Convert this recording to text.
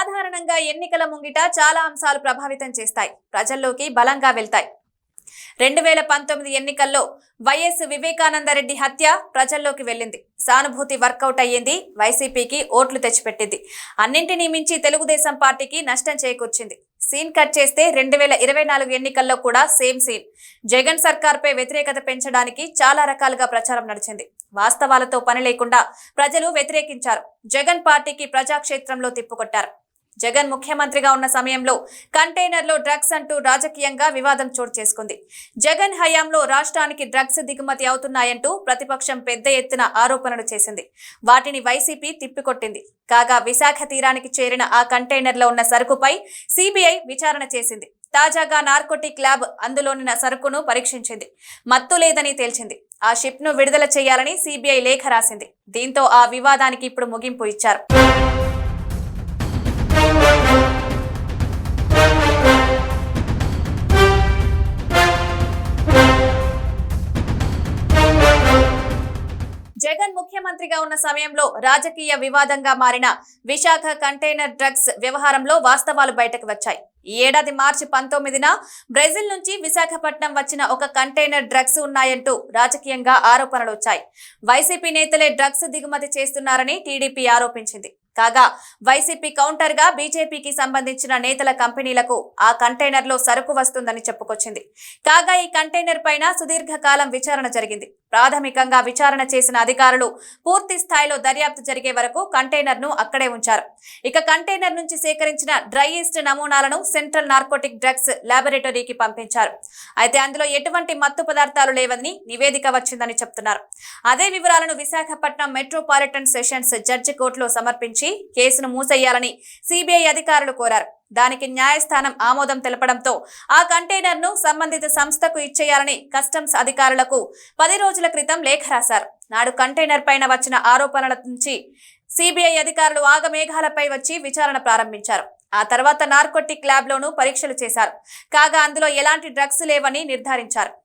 సాధారణంగా ఎన్నికల ముంగిట చాలా అంశాలు ప్రభావితం చేస్తాయి. ప్రజల్లోకి బలంగా వెళ్తాయి. రెండు వేల పంతొమ్మిది ఎన్నికల్లో వైఎస్ వివేకానందరెడ్డి హత్య ప్రజల్లోకి వెళ్ళింది. సానుభూతి వర్కౌట్ అయ్యింది. వైసీపీకి ఓట్లు తెచ్చిపెట్టింది. అన్నింటినీ మించి తెలుగుదేశం పార్టీకి నష్టం చేకూర్చింది. సీన్ కట్ చేస్తే రెండు వేల ఇరవై నాలుగు ఎన్నికల్లో కూడా సేమ్ సీన్. జగన్ సర్కార్పై వ్యతిరేకత పెంచడానికి చాలా రకాలుగా ప్రచారం నడిచింది. వాస్తవాలతో పని లేకుండా ప్రజలు వ్యతిరేకించారు. జగన్ పార్టీకి ప్రజాక్షేత్రంలో తిప్పుకొట్టారు. జగన్ ముఖ్యమంత్రిగా ఉన్న సమయంలో కంటైనర్లో డ్రగ్స్ అంటూ రాజకీయంగా వివాదం చోటు చేసుకుంది. జగన్ హయాంలో రాష్ట్రానికి డ్రగ్స్ దిగుమతి అవుతున్నాయంటూ ప్రతిపక్షం పెద్ద ఎత్తున ఆరోపణలు చేసింది. వాటిని వైసీపీ తిప్పికొట్టింది. కాగా విశాఖ తీరానికి చేరిన ఆ కంటైనర్లో ఉన్న సరుకుపై సిబిఐ విచారణ చేసింది. తాజాగా నార్కోటిక్ ల్యాబ్ అందులోని సరుకును పరీక్షించింది. మత్తు లేదని తేల్చింది. ఆ షిప్ను విడుదల చేయాలని సిబిఐ లేఖ రాసింది. దీంతో ఆ వివాదానికి ఇప్పుడు ముగింపు ఇచ్చారు. జగన్ ముఖ్యమంత్రిగా ఉన్న సమయంలో రాజకీయ వివాదంగా మారిన విశాఖ కంటైనర్ డ్రగ్స్ వ్యవహారంలో వాస్తవాలు బయటకు వచ్చాయి. ఈ ఏడాది మార్చి పంతొమ్మిదిన బ్రెజిల్ నుంచి విశాఖపట్నం వచ్చిన ఒక కంటైనర్ డ్రగ్స్ ఉన్నాయంటూ రాజకీయంగా ఆరోపణలు వచ్చాయి. వైసీపీ నేతలే డ్రగ్స్ దిగుమతి చేస్తున్నారని టీడీపీ ఆరోపించింది. కాగా వైసీపీ కౌంటర్గా బీజేపీకి సంబంధించిన నేతల కంపెనీలకు ఆ కంటైనర్లో సరుకు వస్తుందని చెప్పుకొచ్చింది. కాగా ఈ కంటైనర్ పైన సుదీర్ఘకాలం విచారణ జరిగింది. ప్రాథమికంగా విచారణ చేసిన అధికారులు పూర్తి స్థాయిలో దర్యాప్తు జరిగే వరకు కంటైనర్ను అక్కడే ఉంచారు. ఇక కంటైనర్ నుంచి సేకరించిన డ్రై ఈస్ట్ నమూనాలను సెంట్రల్ నార్కోటిక్ డ్రగ్స్ ల్యాబొరేటరీకి పంపించారు. అయితే అందులో ఎటువంటి మత్తు పదార్థాలు లేవని నివేదిక వచ్చిందని చెప్తున్నారు. అదే వివరాలను విశాఖపట్నం మెట్రోపాలిటన్ సెషన్స్ జడ్జి కోర్టులో సమర్పించి కేసును మూసేయాలని సిబిఐ అధికారులు కోరారు. దానికి న్యాయస్థానం ఆమోదం తెలపడంతో ఆ కంటైనర్ను సంబంధిత సంస్థకు ఇచ్చేయాలని కస్టమ్స్ అధికారులకు పది రోజుల క్రితం లేఖ రాశారు. నాడు కంటైనర్ పైన వచ్చిన ఆరోపణల నుంచి సిబిఐ అధికారులు ఆగమేఘాలపై వచ్చి విచారణ ప్రారంభించారు. ఆ తర్వాత నార్కోటిక్ ల్యాబ్లోనూ పరీక్షలు చేశారు. కాగా అందులో ఎలాంటి డ్రగ్స్ లేవని నిర్ధారించారు.